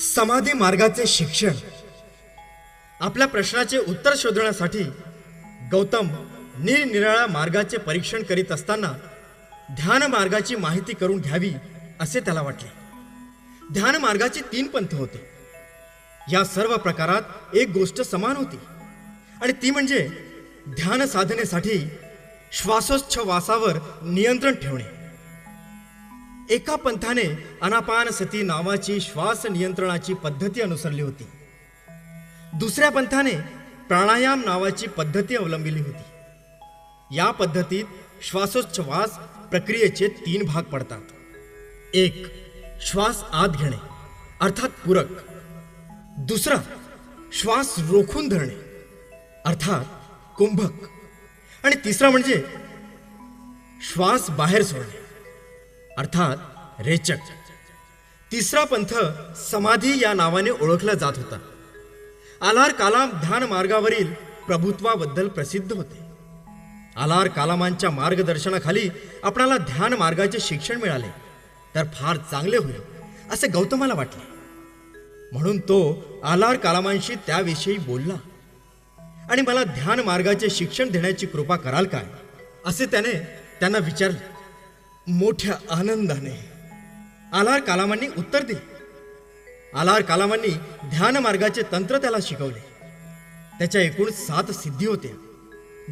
समाधी मार्गाचे शिक्षण. आपल्या प्रश्नाचे उत्तर शोधण्यासाठी गौतम निरनिराळ्या मार्गाचे परीक्षण करीत असताना ध्यान मार्गाची माहिती करून घ्यावी असे त्याला वाटले. ध्यान मार्गाचे तीन पंथ होते. या सर्व प्रकारात एक गोष्ट समान होती. आणि ती म्हणजे ध्यान साधनेसाठी श्वासोच्छवासावर नियंत्रण ठेवणे. एका पंथाने अनापान सती नावाची श्वास नियंत्रणाची पद्धती अनुसरली होती. दुसऱ्या पंथाने प्राणायाम नावाची पद्धती अवलंबिली होती. या पद्धतीत श्वासोच्छ्वास प्रक्रियेचे तीन भाग पडतात. एक श्वास आत घेणे अर्थात पूरक. दुसरा श्वास रोखून धरणे अर्थात कुंभक. आणि तिसरा म्हणजे श्वास बाहेर सोडणे. अर्थात रेचक. तिसरा पंथ समाधी या नावाने ओळखला जात होता. आलार कालाम ध्यान मार्गावरील प्रभुत्वाबद्दल प्रसिद्ध होते. आलार कालामांच्या मार्गदर्शनाखाली आपणाला ध्यान मार्गाचे शिक्षण मिळाले. तर फार चांगले होईल असे गौतमाला वाटले. म्हणून तो आलार कालामांशी त्याविषयी बोलला. आणि मला ध्यान मार्गाचे शिक्षण देण्याची कृपा कराल काय असे त्याने त्यांना विचारले. मोठ्या आनंदाने. आलार कालामांनी उत्तर दिले. आलार कालामांनी ध्यान मार्गाचे तंत्र त्याला शिकवले. त्याच्या एकूण सात सिद्धी होत्या.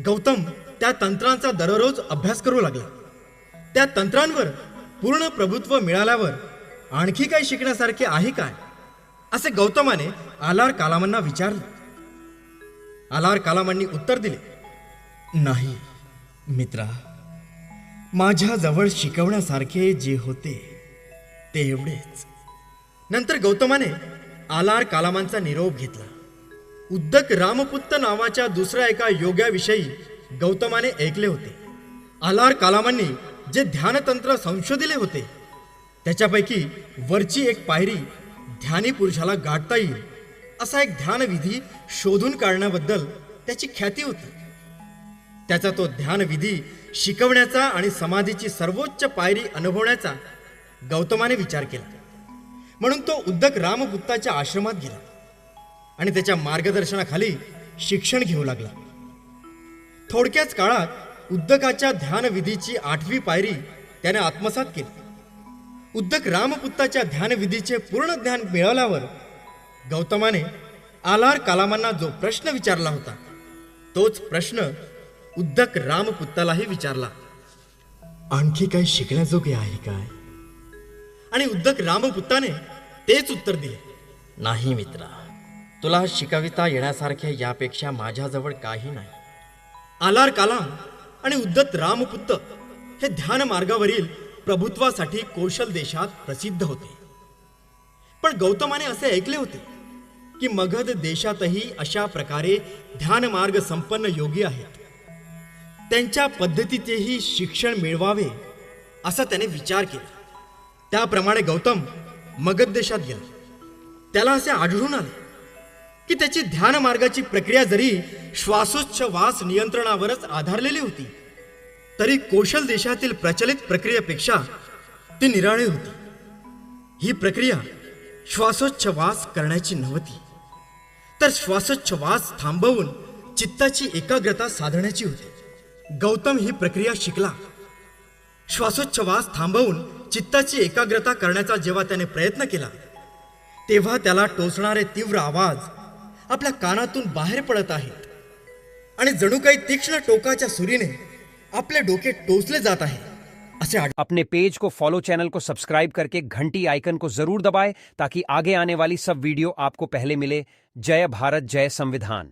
गौतम त्या तंत्रांचा दररोज अभ्यास करू लागला. त्या तंत्रांवर पूर्ण प्रभुत्व मिळाल्यावर आणखी काही शिकण्यासारखे आहे काय? असे गौतमाने आलार कालामांना विचारले. आलार कालामांनी उत्तर दिले. नाही मित्रा माझ्याजवळ शिकवण्यासारखे जे होते ते एवढेच नंतर गौतमाने आलार कालामांचा निरोप घेतला. उद्दक रामपुत्त नावाच्या दुसऱ्या एका योग्याविषयी गौतमाने ऐकले होते. आलार कालामांनी जे ध्यानतंत्र संशोधिले होते त्याच्यापैकी वरची एक पायरी ध्यानी पुरुषाला गाठता येईल असा एक ध्यानविधी शोधून काढण्याबद्दल त्याची ख्याती होती. त्याचा तो ध्यानविधी शिकवण्याचा आणि समाधीची सर्वोच्च पायरी अनुभवण्याचा गौतमाने विचार केला. म्हणून तो उद्दक रामगुप्ताच्या आश्रमात गेला आणि त्याच्या मार्गदर्शनाखाली शिक्षण घेऊ लागला. थोडक्याच काळात उद्दकाच्या ध्यानविधीची आठवी पायरी त्याने आत्मसात केली. उद्दक रामपुत्ताच्या ध्यानविधीचे पूर्ण ज्ञान मिळवल्यावर गौतमाने आलार कालामांना जो प्रश्न विचारला होता तोच प्रश्न उद्दक रामपुत्तालाही विचारला. आणखी काही शिकण्याजोगे आहे काय? आणि उद्दक रामपुत्ताने तेच उत्तर दिले. नाही मित्रा तुला शिकविता येण्यासारखे यापेक्षा माझ्याजवळ काही नाही. आलार कालाम आणि उद्दत रामपुत्त हे ध्यान मार्गावरील प्रभुत्वासाठी कौशल देशात प्रसिद्ध होते. पण गौतमाने असे ऐकले होते की मगध देशातही अशा प्रकारे ध्यान मार्ग संपन्न योगी आहेत. त्यांच्या पद्धतीचेही शिक्षण मिळवावे असा त्याने विचार केला. त्याप्रमाणे गौतम मगध देशात गेला. त्याला असे आढळून आले की त्याची ध्यान मार्गाची प्रक्रिया जरी श्वासोच्छवास नियंत्रणावरच आधारलेली होती तरी कौशल देशातील प्रचलित प्रक्रियेपेक्षा ती निराळी होती. ही प्रक्रिया श्वासोच्छवास करण्याची नव्हती तर श्वासोच्छवास थांबवून चित्ताची एकाग्रता साधण्याची होती. गौतम ही प्रक्रिया शिकला. श्वासोच्छवास थांबवून चित्ताची एकाग्रता करण्याचा जेव्हा त्याने प्रयत्न केला तेव्हा त्याला टोचणारे तीव्र आवाज आपल्या कानातून बाहेर पडत आहेत आणि जणू काही तीक्ष्ण टोकाच्या सुरीने आपले डोके टोचले जात आहे असे अपने पेज को फॉलो चैनल को सब्सक्राइब करके घंटी आइकन को जरूर दबाएं ताकि आगे आने वाली सब वीडियो आपको पहले मिले. जय भारत जय संविधान.